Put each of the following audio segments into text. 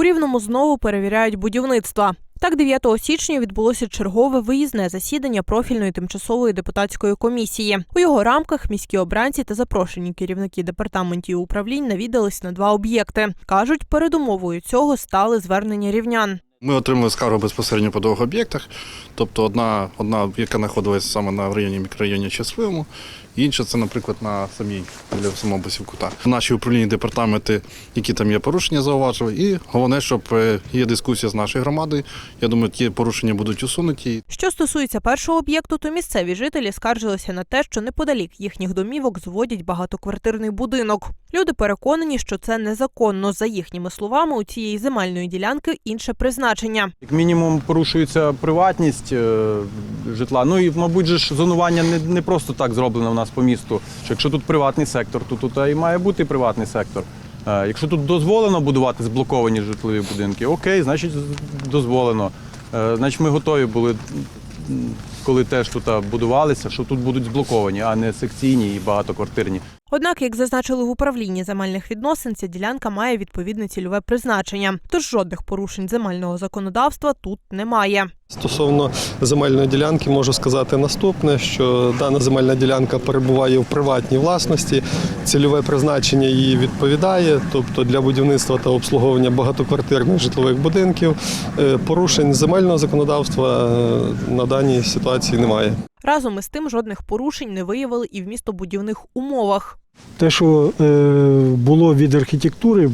У Рівному знову перевіряють будівництва. Так, 9 січня відбулося чергове виїзне засідання профільної тимчасової депутатської комісії. У його рамках міські обранці та запрошені керівники департаментів управлінь навідались на два об'єкти. кажуть, передумовою цього стали звернення рівнян. Ми отримали скаргу безпосередньо по двох об'єктах. Тобто одна, одна яка знаходилася саме на районі мікрорайоні Щасливому, і інша це, наприклад, на самій біля самого Басівкута. Наші управлінні департаменти, які там є порушення, зауважили. І головне, щоб е, є дискусія з нашою громадою. Я думаю, ті порушення будуть усунуті. Що стосується першого об'єкту, то місцеві жителі скаржилися на те, що неподалік їхніх домівок зводять багатоквартирний будинок. Люди переконані, що це незаконно. За їхніми словами, у цієї земельної ділянки інше призначення. Як мінімум порушується приватність е, житла. Ну і, мабуть, ж зонування не, не просто так зроблено в нас по місту. Що якщо тут приватний сектор, то тут і має бути приватний сектор. Е, Якщо тут дозволено будувати зблоковані житлові будинки, окей, значить дозволено. Е, Значить, ми готові були, коли теж тут будувалися, що тут будуть зблоковані, а не секційні і багатоквартирні. Однак, як зазначили в управлінні земельних відносин, ця ділянка має відповідне цільове призначення. Тож жодних порушень земельного законодавства тут немає. Стосовно земельної ділянки можу сказати наступне: що дана земельна ділянка перебуває в приватній власності, цільове призначення її відповідає, тобто для будівництва та обслуговування багатоквартирних житлових будинків. Е, Порушень земельного законодавства е, на даній ситуації немає. Разом із тим жодних порушень не виявили і в містобудівних умовах. Те, що е, було від архітектури,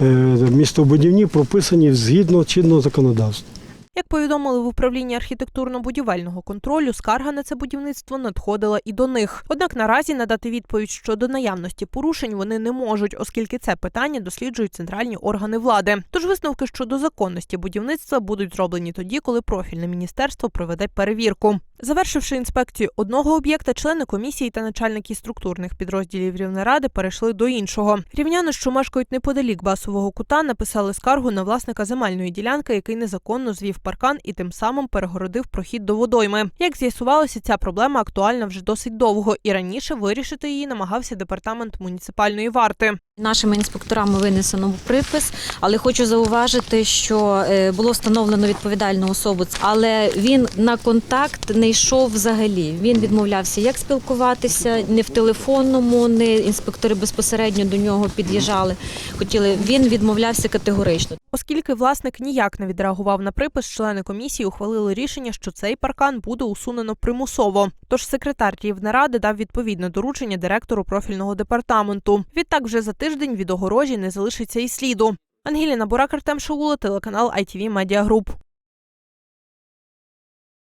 е, містобудівні прописані згідно чинного законодавства. Як повідомили в управлінні архітектурно-будівельного контролю, скарга на це будівництво надходила і до них. Однак наразі надати відповідь щодо наявності порушень вони не можуть, оскільки це питання досліджують центральні органи влади. Тож висновки щодо законності будівництва будуть зроблені тоді, коли профільне міністерство проведе перевірку. Завершивши інспекцію одного об'єкта, члени комісії та начальники структурних підрозділів Рівнеради перейшли до іншого. Рівняни, що мешкають неподалік басового кута, написали скаргу на власника земельної ділянки, який незаконно звів паркан і тим самим перегородив прохід до водойми. Як з'ясувалося, ця проблема актуальна вже досить довго, і раніше вирішити її намагався департамент муніципальної варти. Нашими інспекторами винесено припис, але хочу зауважити, що е, було встановлено відповідальну особу, але він на контакт не йшов взагалі. Він відмовлявся як спілкуватися, не в телефонному, не інспектори безпосередньо до нього під'їжджали. Хотіли він відмовлявся категорично. Оскільки власник ніяк не відреагував на припис, члени комісії ухвалили рішення, що цей паркан буде усунено примусово. Тож секретар Рівнеради дав відповідне доручення директору профільного департаменту. Відтак, вже за тиждень від огорожі не залишиться і сліду. Ангеліна Бурак, Артем Шаула, телеканал ITV Group.